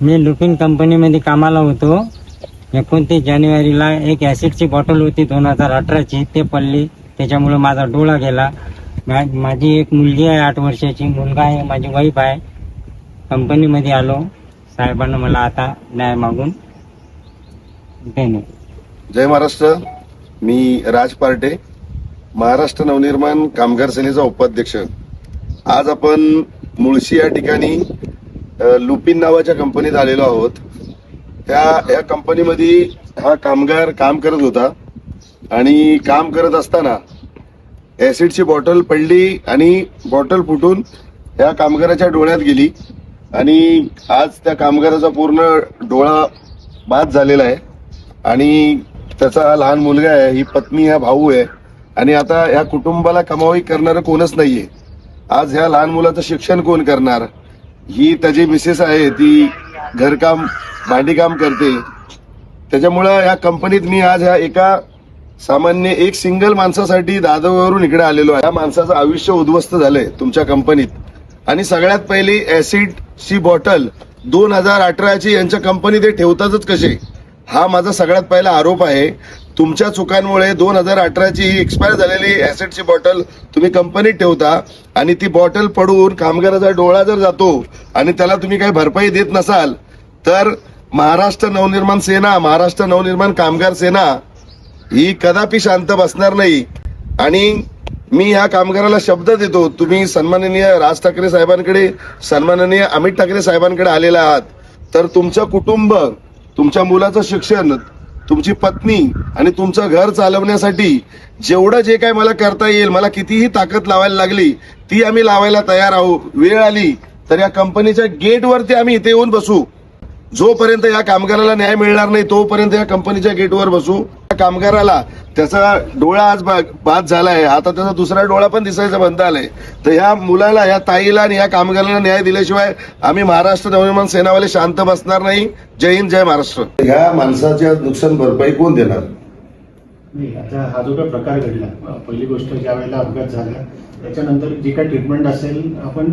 मी लुपिन कंपनीमध्ये कामाला होतो. एकोणतीस जानेवारीला एक ॲसिडची बॉटल होती दोन हजार अठराची. ते पडली. त्याच्यामुळे माझा डोळा गेला. मा- माझी एक मुलगी आहे आठ वर्षाची. मुलगा आहे माझी वाईफ आहे. कंपनीमध्ये आलो. साहेबांना मला आता न्याय मागून देणे जय महाराष्ट्र. मी राज पार्टे महाराष्ट्र नवनिर्माण कामगार सेनेचा उपाध्यक्ष. आज आपण मुळशी या ठिकाणी लुपिन नावाच्या कंपनीत आलेलो आहोत. त्या या कंपनीमध्ये हा कामगार काम करत होता. आणि काम करत असताना ऍसिडची बॉटल पडली आणि बॉटल फुटून या कामगाराच्या डोळ्यात गेली. आणि आज त्या कामगाराचा पूर्ण डोळा बाद झालेला आहे. आणि त्याचा हा लहान मुलगा आहे ही पत्नी हा भाऊ आहे. आणि आता या कुटुंबाला कमावी करणारं कोणच नाहीये. आज ह्या लहान मुलाचं शिक्षण कोण करणार? ही त्याची मिसेस आहे ती घरकाम भांडीकाम करते. त्याच्यामुळं या कंपनीत मी आज ह्या एका सामान्य एक सिंगल माणसासाठी दादववरून इकडे आलेलो आहे. या माणसाचं आयुष्य उद्ध्वस्त झालंय तुमच्या कंपनीत आणि सगळ्यात पहिली ऍसिडची बॉटल दोन हजार अठराची यांच्या कंपनीत ते ठेवतातच कसे? हा माझा सगळ्यात पहिला आरोप आहे. तुमच्या चुकांमुळे दोन हजार अठराची ही एक्सपायर झालेली ॲसेटची बॉटल तुम्ही कंपनीत ठेवता आणि ती बॉटल पडून कामगाराचा डोळा जर जातो आणि त्याला तुम्ही काही भरपाई देत नसाल तर महाराष्ट्र नवनिर्माण सेना महाराष्ट्र नवनिर्माण कामगार सेना ही कदापि शांत बसणार नाही. आणि मी ह्या कामगाराला शब्द देतो तुम्ही सन्माननीय राज ठाकरे साहेबांकडे सन्माननीय अमित ठाकरे साहेबांकडे आलेला आहात. तर तुमचं कुटुंब तुमच्या मुलाचं शिक्षण तुमची पत्नी आणि तुमचं घर चालवण्यासाठी जेवढं जे काय मला करता येईल मला कितीही ताकद लावायला लागली ती आम्ही लावायला तयार आहोत. वेळ आली तर या कंपनीच्या गेटवरती आम्ही इथे येऊन बसू. जोपर्यंत या कामगाराला न्याय मिळणार नाही तोपर्यंत या कंपनीच्या गेटवर बसू. कामगाराला त्याचा डोळा आज बाद बाद झालाय. आता त्याचा दुसरा डोळा पण दिसायचा बंद आलाय. तर ह्या मुलाला या ताईला आणि या कामगाराला न्याय दिल्याशिवाय आम्ही महाराष्ट्र नवनिर्माण सेनावाले शांत बसणार नाही. जय हिंद जय महाराष्ट्र. ह्या माणसाच्या नुकसान भरपाई कोण देणार? नाही आता हा जो काही प्रकार घडला पहिली गोष्ट ज्या वेळेला अपघात झाला त्याच्यानंतर जी काही ट्रीटमेंट असेल आपण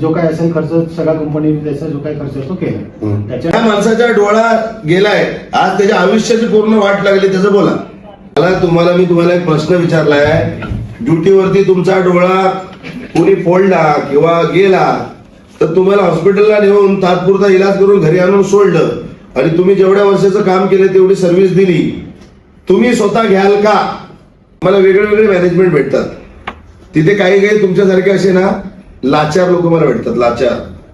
जो काय असेल खर्च सगळ्या कंपनीने त्याचा जो काही खर्च आहे तो केला त्याच्या त्या माणसाचा डोळा गेलाय. आज त्याच्या आयुष्याची पूर्ण वाट लागली त्याचं बोला. मला तुम्हाला मी तुम्हाला एक प्रश्न विचारलाय. ड्युटीवरती तुमचा डोळा कोणी फोडला किंवा गेला तर तुम्हाला हॉस्पिटलला नेऊन तात्पुरता इलाज करून घरी आणून सोडलं. आणि तुम्ही जेवढ्या वर्षाचं काम केलं तेवढी सर्व्हिस दिली. तुम्ही स्वतः घ्याल का? मला वेगळे वेगळे मॅनेजमेंट भेटतात. तिथे काही काही तुमच्यासारखे असे ना लाचार लोक मला भेटतात लाचार.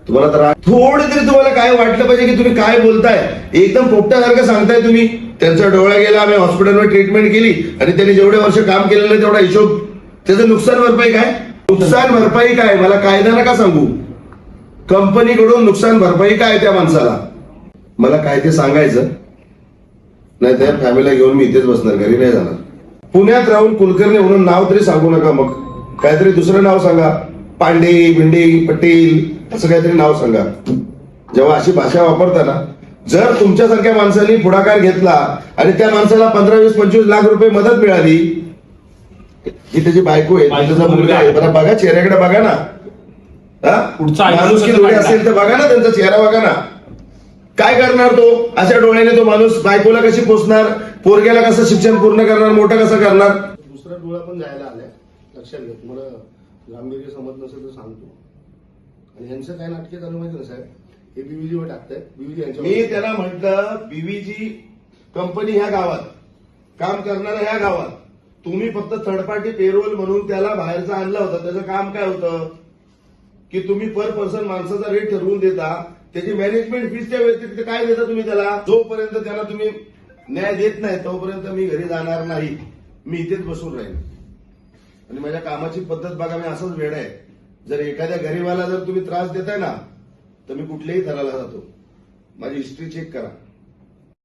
तुम्हाला तर थोडं तरी तुम्हाला काय वाटलं पाहिजे की तुम्ही काय बोलताय? एकदम पोपट्यासारखं सांगताय तुम्ही. त्यांचा डोळा गेला आम्ही हॉस्पिटलवर ट्रीटमेंट केली आणि त्यांनी जेवढे वर्ष काम केलेलं तेवढा हिशोब त्याचं नुकसान भरपाई काय? नुकसान भरपाई काय? मला कायदा नका सांगू? कंपनीकडून नुकसान भरपाई काय त्या माणसाला? मला काय ते सांगायचं? नाही त्या फॅमिलीला घेऊन मी इथेच बसणार घरी नाही जाणार. पुण्यात राहून कुलकर्णी म्हणून नाव तरी सांगू नका मग. काहीतरी दुसरं नाव सांगा. पांडे भिंडे पटेल असं काहीतरी नाव सांगा. जेव्हा अशी भाषा वापरता ना जर तुमच्यासारख्या माणसांनी पुढाकार घेतला आणि त्या माणसाला पंधरा वीस पंचवीस लाख रुपये मदत मिळाली ही त्याची बायको आहे त्याचा मुलगा आहे. बघा चेहऱ्याकडे बघा ना. माणूस? असेल तर बघा ना त्यांचा चेहरा बघा ना. काय करणार तो? अशा डोळ्याने तो माणूस बायकोला कशी पोचणार पोरग्याला कसं शिक्षण पूर्ण करणार? मोठं कसं करणार? दुसरा डोळा पण जायला आलाय. लक्षात घ्या तुम्हाला गांभीर्य समज नसेल तर सांगतो. आणि यांचं काय नाटके चालू माहिती ना साहेब? हे बीव्हीजी वर टाकतायत. बीव्हीजी यांच्या मी त्याला म्हटलं बीव्हीजी कंपनी ह्या गावात. काम करणाऱ्या ह्या गावात. तुम्ही फक्त थर्ड पार्टी पेरोल म्हणून त्याला बाहेरचा आणला होता. त्याचं काम काय होतं? की तुम्ही पर पर्सन माणसाचा रेट ठरवून देता. त्याची मॅनेजमेंट फीसच्या व्यतिरिक्त काय देता तुम्ही त्याला? जोपर्यंत त्याला तुम्ही न्याय देत नाही तोपर्यंत मी घरी जाणार नाही. मी इथेच बसून राहीन. आणि माझ्या कामाची पद्धत बघा मी असंच वेळ आहे. जर एखाद्या गरीबाला जर तुम्ही त्रास देताय ना तर मी कुठल्याही थराला जातो. माझी हिस्ट्री चेक करा.